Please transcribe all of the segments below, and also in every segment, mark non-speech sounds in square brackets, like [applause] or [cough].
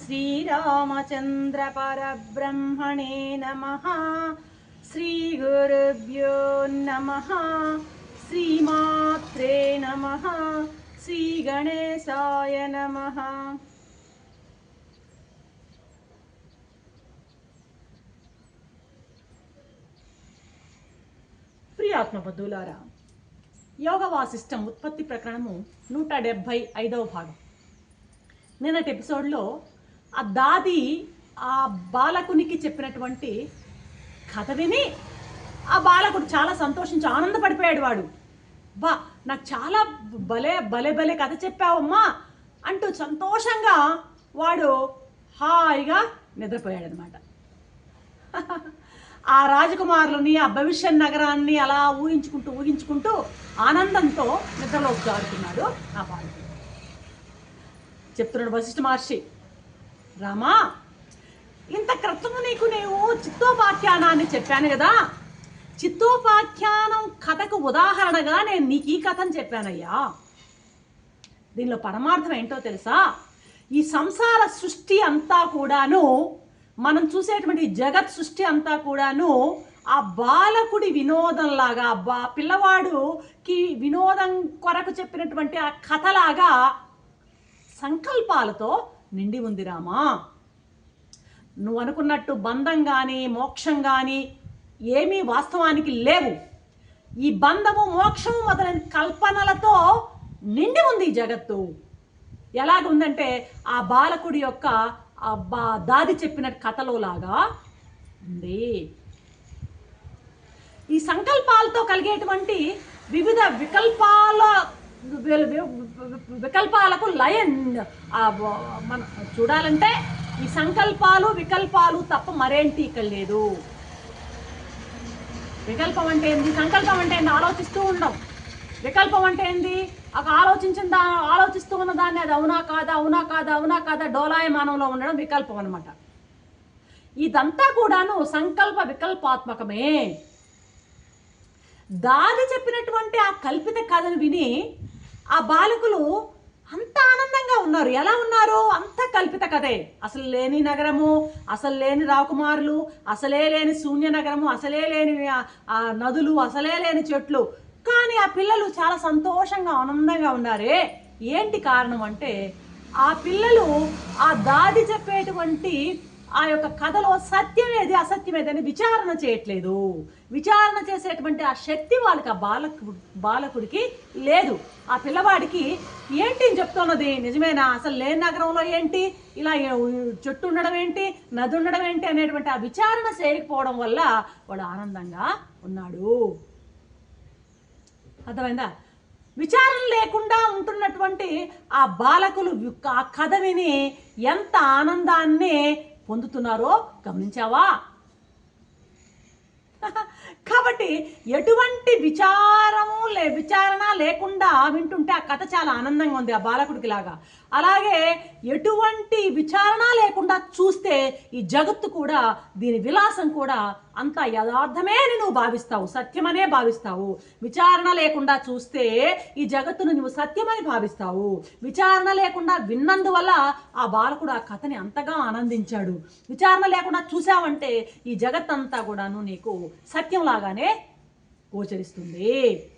श्रीरामचन्द्रपरब्रह्मणे नमः श्रीगुरुभ्यो नमः श्रीमात्रे नमः श्रीगणेशाय नमः ప్రియాత్మబద్ధులారా యోగ వాసిష్టం ఉత్పత్తి ప్రకరణము నూట డెబ్భై ఐదవ భాగం నిన్నటి ఎపిసోడ్లో ఆ దాది ఆ బాలకునికి చెప్పినటువంటి కథ విని ఆ బాలకుడు చాలా సంతోషించి ఆనందపడిపోయాడు వాడు. బా నాకు చాలా భలే భలే భలే కథ చెప్పావమ్మా అంటూ సంతోషంగా వాడు హాయిగా నిద్రపోయాడనమాట. [laughs] ఆ రాజకుమారులని ఆ భవిష్యత్ నగరాన్ని అలా ఊహించుకుంటూ ఊహించుకుంటూ ఆనందంతో నిద్రలోకి జారుతున్నాడు ఆ బాలుడు చెప్తున్నాడు వశిష్ఠ మహర్షి రామా ఇంత క్రితము నీకు నేను చిత్తోపాఖ్యానాన్ని చెప్పాను కదా. చిత్తోపాఖ్యానం కథకు ఉదాహరణగా నేను నీకు ఈ కథను చెప్పానయ్యా. దీనిలో పరమార్థం ఏంటో తెలుసా? ఈ సంసార సృష్టి అంతా కూడాను మనం చూసేటువంటి జగత్ సృష్టి అంతా కూడాను ఆ బాలకుడి వినోదంలాగా బా పిల్లవాడుకి వినోదం కొరకు చెప్పినటువంటి ఆ కథలాగా సంకల్పాలతో నిండి ఉంది రామా. నువ్వు అనుకున్నట్టు బంధం కానీ మోక్షం కానీ ఏమీ వాస్తవానికి లేవు. ఈ బంధము మోక్షము మొదలైన కల్పనలతో నిండి ఉంది ఈ జగత్తు. ఎలాగుందంటే ఆ బాలకుడి యొక్క అబ్బా దాది చెప్పిన కథలో లాగా ఉంది. ఈ సంకల్పాలతో కలిగేటువంటి వివిధ వికల్పాల వికల్పాలకు లయన్. మన చూడాలంటే ఈ సంకల్పాలు వికల్పాలు తప్ప మరేంటి ఇక్కడ లేదు. వికల్పం అంటే ఏంది? సంకల్పం అంటే ఏంది? ఆలోచిస్తూ ఉండవు వికల్పం అంటే ఏంది? ఒక ఆలోచించిన దా ఆలోచిస్తూ ఉన్న దాన్ని అది అవునా కాదా అవునా కాదా అవునా కాదా డోలాయమానంలో ఉండడం వికల్పం అనమాట ఇదంతా కూడాను సంకల్ప వికల్పాత్మకమే. దాది చెప్పినటువంటి ఆ కల్పిత కథను విని ఆ బాలకులు అంత ఆనందంగా ఉన్నారు. ఎలా ఉన్నారు? అంత కల్పిత కథే. అసలు లేని నగరము అసలు లేని రాకుమారులు అసలే లేని శూన్య నగరము అసలే లేని ఆ- నదులు అసలే లేని చెట్లు. కానీ ఆ పిల్లలు చాలా సంతోషంగా ఆనందంగా ఉన్నారే. ఏంటి కారణం అంటే ఆ పిల్లలు ఆ దాది చెప్పేటువంటి ఆ యొక్క కథలో సత్యం ఏది అసత్యం ఏది అని విచారణ చేయట్లేదు. విచారణ చేసేటువంటి ఆ శక్తి వాళ్ళకి ఆ బాలకు బాలకుడికి లేదు. ఆ పిల్లవాడికి ఏంటి అని చెప్తున్నది? నిజమేనా? అసలు లేని నగరంలో ఏంటి? ఇలా చెట్టు ఉండడం ఏంటి? నది ఉండడం ఏంటి? అనేటువంటి ఆ విచారణ చేయకపోవడం వల్ల వాడు ఆనందంగా ఉన్నాడు. అర్థమైందా? విచారణ లేకుండా ఉంటున్నటువంటి ఆ బాలకులు ఆ కథ విని ఎంత ఆనందాన్ని పొందుతున్నారో గమనించావా? [laughs] కాబట్టి ఎటువంటి విచార లేకుండా వింటుంటే ఆ కథ చాలా ఆనందంగా ఉంది ఆ బాలకుడికి లాగా. అలాగే ఎటువంటి విచారణ లేకుండా చూస్తే ఈ జగత్తు కూడా దీని విలాసం కూడా అంత యథార్థమే అని నువ్వు భావిస్తావు సత్యమనే భావిస్తావు. విచారణ లేకుండా చూస్తే ఈ జగత్తును నువ్వు సత్యమని భావిస్తావు. విచారణ లేకుండా విన్నందువల్ల ఆ బాలకుడు ఆ కథని అంతగా ఆనందించాడు. విచారణ లేకుండా చూసావంటే ఈ జగత్ అంతా కూడాను నీకు సత్యంలాగానే గోచరిస్తుంది.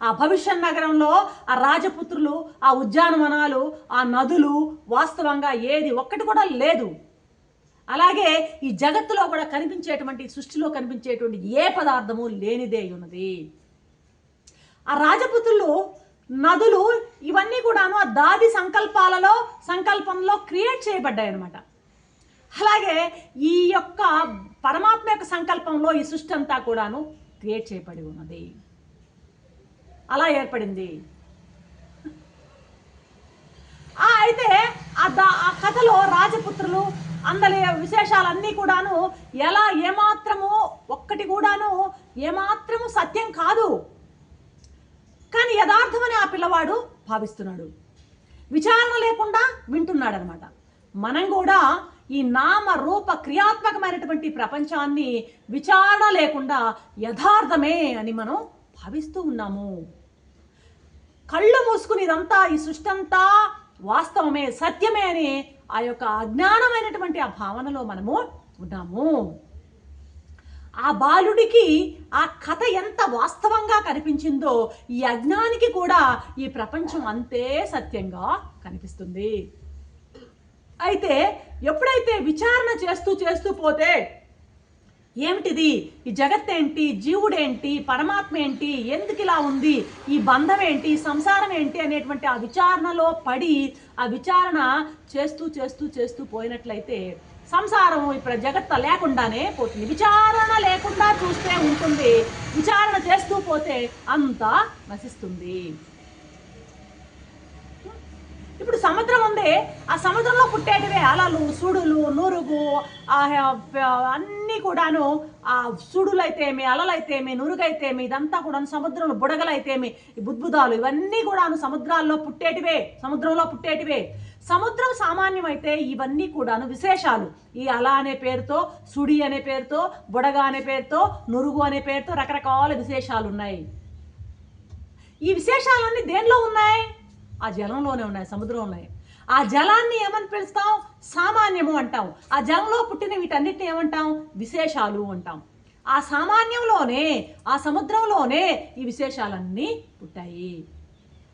ఆ భవిష్యత్ నగరంలో ఆ రాజపుత్రులు ఆ ఉద్యానవనాలు ఆ నదులు వాస్తవంగా ఏది ఒక్కటి కూడా లేదు. అలాగే ఈ జగత్తులో కూడా కనిపించేటువంటి సృష్టిలో కనిపించేటువంటి ఏ పదార్థము లేనిదే ఉన్నది. ఆ రాజపుత్రులు నదులు ఇవన్నీ కూడాను ఆ దాది సంకల్పాలలో సంకల్పంలో క్రియేట్ చేయబడ్డాయి అనమాట అలాగే ఈ యొక్క పరమాత్మ యొక్క సంకల్పంలో ఈ సృష్టి అంతా కూడాను క్రియేట్ చేయబడి ఉన్నది. అలా ఏర్పడింది. అయితే ఆ ఆ కథలో రాజపుత్రులు అందరి విశేషాలన్నీ కూడాను ఎలా ఏమాత్రము ఒక్కటి కూడాను ఏమాత్రము సత్యం కాదు. కానీ యథార్థమని ఆ పిల్లవాడు భావిస్తున్నాడు. విచారణ లేకుండా వింటున్నాడనమాట. మనం కూడా ఈ నామ రూప క్రియాత్మకమైనటువంటి ప్రపంచాన్ని విచారణ లేకుండా యథార్థమే అని మనం భావిస్తూ ఉన్నాము. కళ్ళు మూసుకుని ఇదంతా ఈ సృష్టి అంతా వాస్తవమే సత్యమే అని ఆ యొక్క అజ్ఞానమైనటువంటి ఆ భావనలో మనము ఉన్నాము. ఆ బాలుడికి ఆ కథ ఎంత వాస్తవంగా కనిపించిందో ఈ అజ్ఞానికి కూడా ఈ ప్రపంచం అంతే సత్యంగా కనిపిస్తుంది. అయితే ఎప్పుడైతే విచారణ చేస్తూ చేస్తూ పోతే ఏమిటిది? ఈ జగత్ ఏంటి జీవుడేంటి? పరమాత్మ ఏంటి ఎందుకు ఇలా ఉంది? ఈ బంధం ఏంటి సంసారం ఏంటి అనేటువంటి ఆ విచారణలో పడి ఆ విచారణ చేస్తూ చేస్తూ చేస్తూ పోయినట్లయితే సంసారం ఇప్పుడు జగత్త లేకుండానే పోతుంది. విచారణ లేకుండా చూస్తే ఉంటుంది. విచారణ చేస్తూ పోతే అంతా నశిస్తుంది. ఇప్పుడు సముద్రం ఉంది ఆ సముద్రంలో పుట్టేటివే అలలు సుడులు నురుగు ఆ అన్నీ కూడాను ఆ సుడులైతేమి అలలైతేమి నురుగైతేమి ఇదంతా కూడా సముద్రంలో బుడగలైతేమి ఈ బుద్భుదాలు ఇవన్నీ కూడాను సముద్రాల్లో పుట్టేటివే సముద్రంలో పుట్టేటివే. సముద్రం సామాన్యమైతే ఇవన్నీ కూడాను విశేషాలు. ఈ అల అనే పేరుతో సుడి అనే పేరుతో బుడగ అనే పేరుతో నురుగు అనే పేరుతో రకరకాల విశేషాలు ఉన్నాయి ఈ విశేషాలన్నీ దేనిలో ఉన్నాయి? ఆ జలంలోనే ఉన్నాయి సముద్రం ఉన్నాయి. ఆ జలాన్ని ఏమని పిలుస్తాం? సామాన్యము అంటాం. ఆ జలంలో పుట్టిన వీటన్నిటిని ఏమంటాం? విశేషాలు అంటాం. ఆ సామాన్యంలోనే ఆ సముద్రంలోనే ఈ విశేషాలన్నీ పుట్టాయి.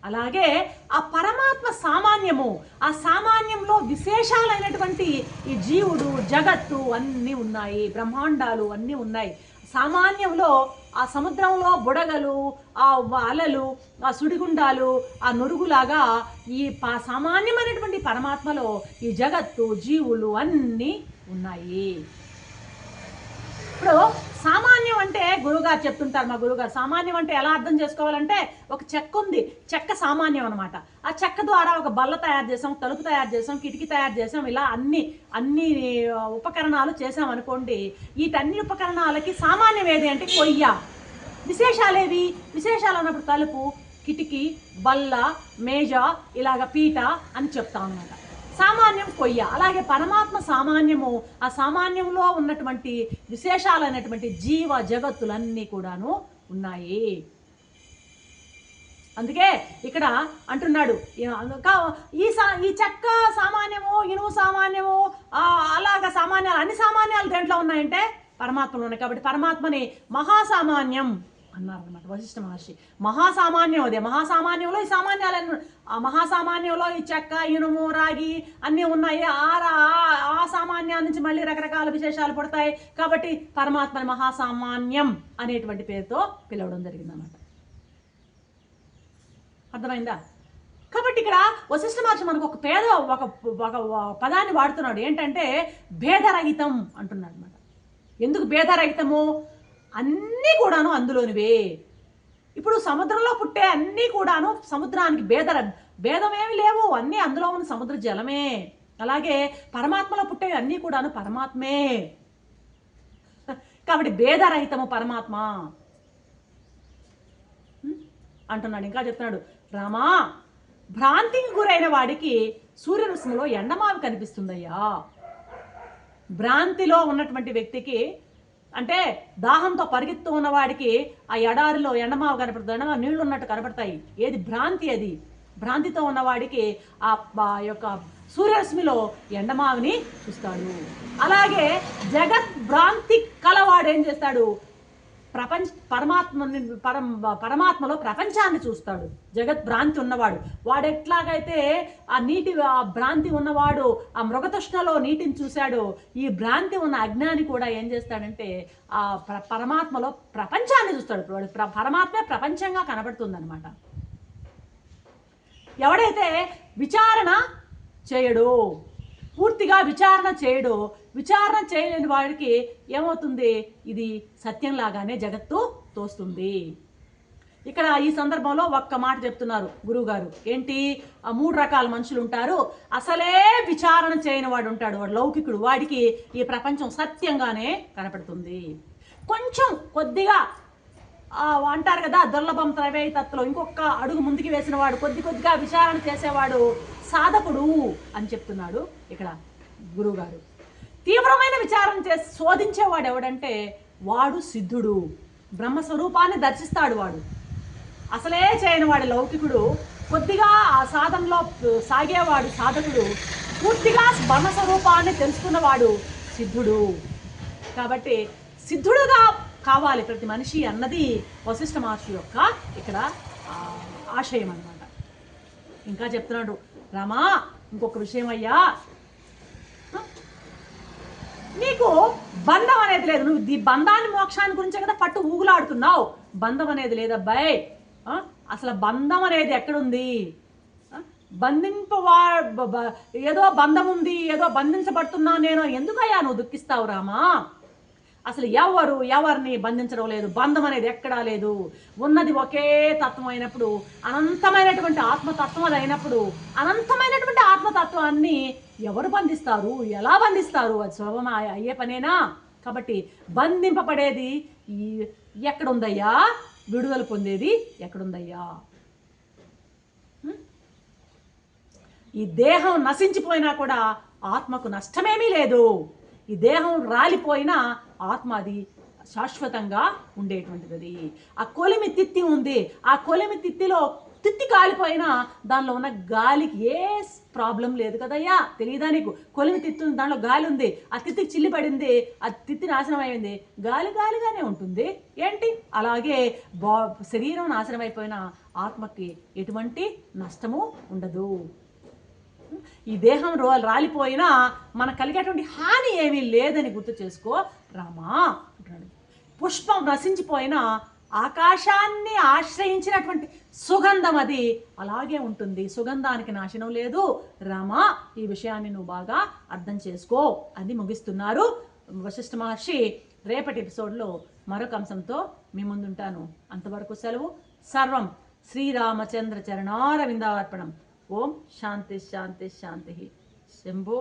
అలాగే ఆ పరమాత్మ సామాన్యము ఆ సామాన్యంలో విశేషాలైనటువంటి ఈ జీవుడు జగత్తు అన్నీ ఉన్నాయి బ్రహ్మాండాలు అన్నీ ఉన్నాయి. సామాన్యంలో ఆ సముద్రంలో బుడగలు ఆ అలలు ఆ సుడిగుండాలు ఆ నురుగులాగా ఈ పా సామాన్యమైనటువంటి పరమాత్మలో ఈ జగత్తు జీవులు అన్నీ ఉన్నాయి. ఇప్పుడు సామాన్యం అంటే గురుగారు చెప్తుంటారు మా గురువుగారు సామాన్యం అంటే ఎలా అర్థం చేసుకోవాలంటే ఒక చెక్క ఉంది చెక్క సామాన్యం అనమాట ఆ చెక్క ద్వారా ఒక బల్ల తయారు చేసాం తలుపు తయారు చేసాం కిటికీ తయారు చేసాం ఇలా అన్ని అన్ని ఉపకరణాలు చేసాం అనుకోండి వీటన్ని ఉపకరణాలకి సామాన్యం ఏది అంటే కొయ్య. విశేషాలు ఏవి? విశేషాలు అన్నప్పుడు తలుపు కిటికీ బల్ల మేజ ఇలాగ పీట అని చెప్తాం అనమాట సామాన్యం కొయ్య. అలాగే పరమాత్మ సామాన్యము ఆ సామాన్యంలో ఉన్నటువంటి విశేషాలైనటువంటి జీవ జగత్తులన్నీ కూడాను ఉన్నాయి. అందుకే ఇక్కడ అంటున్నాడు ఈ- సా ఈ చెక్క సామాన్యము ఇనుము సామాన్యము అలాగ సామాన్యాలు అన్ని సామాన్యాలు దేంట్లో ఉన్నాయంటే పరమాత్మలో ఉన్నాయి. కాబట్టి పరమాత్మని మహాసామాన్యం అన్నారనమాట వశిష్ఠ మహర్షి. మహాసామాన్యం అదే. మహాసామాన్యంలో ఈ సామాన్యాలు ఆ మహాసామాన్యంలో ఈ చెక్క ఇనుము రాగి అన్నీ ఉన్నాయి. ఆ ఆ- ఆ సామాన్యాల నుంచి మళ్ళీ రకరకాల విశేషాలు పడతాయి. కాబట్టి పరమాత్మని మహాసామాన్యం అనేటువంటి పేరుతో పిలవడం జరిగిందన్నమాట. అర్థమైందా? కాబట్టి ఇక్కడ వశిష్ఠ మహర్షి మనకు ఒక పేద ఒక ఒక పదాన్ని వాడుతున్నాడు. ఏంటంటే భేదరహితం అంటున్నాడు అనమాట ఎందుకు భేదరహితము? అన్నీ కూడాను అందులోనివే. ఇప్పుడు సముద్రంలో పుట్టే అన్నీ కూడాను సముద్రానికి భేద భేదమేమి లేవు. అన్నీ అందులో ఉన్న సముద్ర జలమే. అలాగే పరమాత్మలో పుట్టేవి అన్నీ కూడాను పరమాత్మే. కాబట్టి భేదరహితము పరమాత్మ. అంటున్నాడు ఇంకా చెప్తున్నాడు. రామా భ్రాంతికి గురైన వాడికి సూర్యరశ్మిలో ఎండమావి కనిపిస్తుందయ్యా. భ్రాంతిలో ఉన్నటువంటి వ్యక్తికి అంటే దాహంతో పరిగెత్తు ఉన్నవాడికి ఆ ఎడారిలో ఎండమావ కనపడుతుంది ఎండమావ నీళ్ళు ఉన్నట్టు కనపడతాయి. ఏది భ్రాంతి అది? భ్రాంతితో ఉన్నవాడికి ఆ ఆ యొక్క సూర్యరశ్మిలో ఎండమావిని చూస్తాడు. అలాగే జగత్ భ్రాంతి కలవాడు ఏం చేస్తాడు? ప్రపంచ పరమాత్మ పరం పరమాత్మలో ప్రపంచాన్ని చూస్తాడు. జగత్ భ్రాంతి ఉన్నవాడు. వాడు ఎట్లాగైతే ఆ నీటి ఆ భ్రాంతి ఉన్నవాడు ఆ మృగతృష్ణలో నీటిని చూశాడు ఈ భ్రాంతి ఉన్న అజ్ఞాని కూడా ఏం చేస్తాడంటే ఆ పరమాత్మలో ప్రపంచాన్ని చూస్తాడు. వాడు ప్ర పరమాత్మే ప్రపంచంగా కనబడుతుందనమాట ఎవడైతే విచారణ చేయడు పూర్తిగా విచారణ చేయడు. విచారణ చేయలేని వాడికి ఏమవుతుంది? ఇది సత్యంలాగానే జగత్తు తోస్తుంది. ఇక్కడ ఈ సందర్భంలో ఒక్క మాట చెప్తున్నారు గురువుగారు. ఏంటి? ఆ మూడు రకాల మనుషులు ఉంటారు అసలే విచారణ చేయని వాడు ఉంటాడు వాడు లౌకికుడు. వాడికి ఈ ప్రపంచం సత్యంగానే కనపడుతుంది. కొంచెం కొద్దిగా అంటారు కదా దుర్లభం త్రవేతత్తులో ఇంకొక అడుగు ముందుకు వేసిన వాడు కొద్ది కొద్దిగా విచారణ చేసేవాడు సాధకుడు అని చెప్తున్నాడు ఇక్కడ గురువుగారు. తీవ్రమైన విచారణ చేసి శోధించేవాడు ఎవడంటే వాడు సిద్ధుడు. బ్రహ్మస్వరూపాన్ని దర్శిస్తాడు వాడు. అసలే చేయని వాడు లౌకికుడు కొద్దిగా ఆ సాధనలో సాగేవాడు సాధకుడు పూర్తిగా బ్రహ్మస్వరూపాన్ని తెలుసుకున్నవాడు సిద్ధుడు. కాబట్టి సిద్ధుడుగా కావాలి ప్రతి మనిషి అన్నది వశిష్ఠ మహర్షి యొక్క ఇక్కడ ఆశయం అన్నమాట. ఇంకా చెప్తున్నాడు రామా ఇంకొక విషయం అయ్యా. నీకు బంధం అనేది లేదు. నువ్వు ఈ బంధాన్ని మోక్షాన్ని గురించే కదా పట్టు ఊగులాడుతున్నావు. బంధం అనేది లేదబ్బాయ్ అసలు బంధం అనేది ఎక్కడుంది? బంధింపవా బ- ఏదో బంధం ఉంది ఏదో బంధించబడుతున్నా నేను. ఎందుకయ్యా నువ్వు దుఃఖిస్తావు రామా? అసలు ఎవరు ఎవరిని బంధించడం లేదు బంధం అనేది ఎక్కడా లేదు. ఉన్నది ఒకే తత్వం అయినప్పుడు అనంతమైనటువంటి ఆత్మతత్వం అది అయినప్పుడు అనంతమైనటువంటి ఆత్మతత్వాన్ని ఎవరు బంధిస్తారు? ఎలా బంధిస్తారు? అది సులభం అయ్యే పనేనా? కాబట్టి బంధింపబడేది ఎక్కడుందయ్యా? విడుదల పొందేది ఎక్కడుందయ్యా? ఈ దేహం నశించిపోయినా కూడా ఆత్మకు నష్టమేమీ లేదు. ఈ దేహం రాలిపోయినా ఆత్మ అది శాశ్వతంగా ఉండేటువంటిది. ఆ కొలిమి తిత్తి ఉంది. ఆ కొలిమి తిత్తిలో తిత్తి కాలిపోయినా దానిలో ఉన్న గాలికి ఏ ప్రాబ్లం లేదు కదయ్యా? తెలియదా నీకు? కొలిమి తిత్తి దానిలో గాలి ఉంది. ఆ తిత్తికి చిల్లి పడింది ఆ తిత్తి నాశనం అయింది గాలి గాలిగానే ఉంటుంది. ఏంటి? అలాగే బా శరీరం నాశనం అయిపోయినా ఆత్మకి ఎటువంటి నష్టము ఉండదు. ఈ దేహం రో రాలిపోయినా మనకు కలిగేటువంటి హాని ఏమీ లేదని గుర్తు చేసుకో. రామా అంటున్నాడు. పుష్పం నశించిపోయినా ఆకాశాన్ని ఆశ్రయించినటువంటి సుగంధం అది అలాగే ఉంటుంది. సుగంధానికి నాశనం లేదు. రామా ఈ విషయాన్ని నువ్వు బాగా అర్థం చేసుకో అని ముగిస్తున్నారు వశిష్ఠ మహర్షి. రేపటి ఎపిసోడ్లో మరొక అంశంతో మీ ముందుంటాను. అంతవరకు సెలవు. సర్వం శ్రీరామచంద్ర చరణారవిందార్పణం. ओम शांति शांति शांति ही। शंभो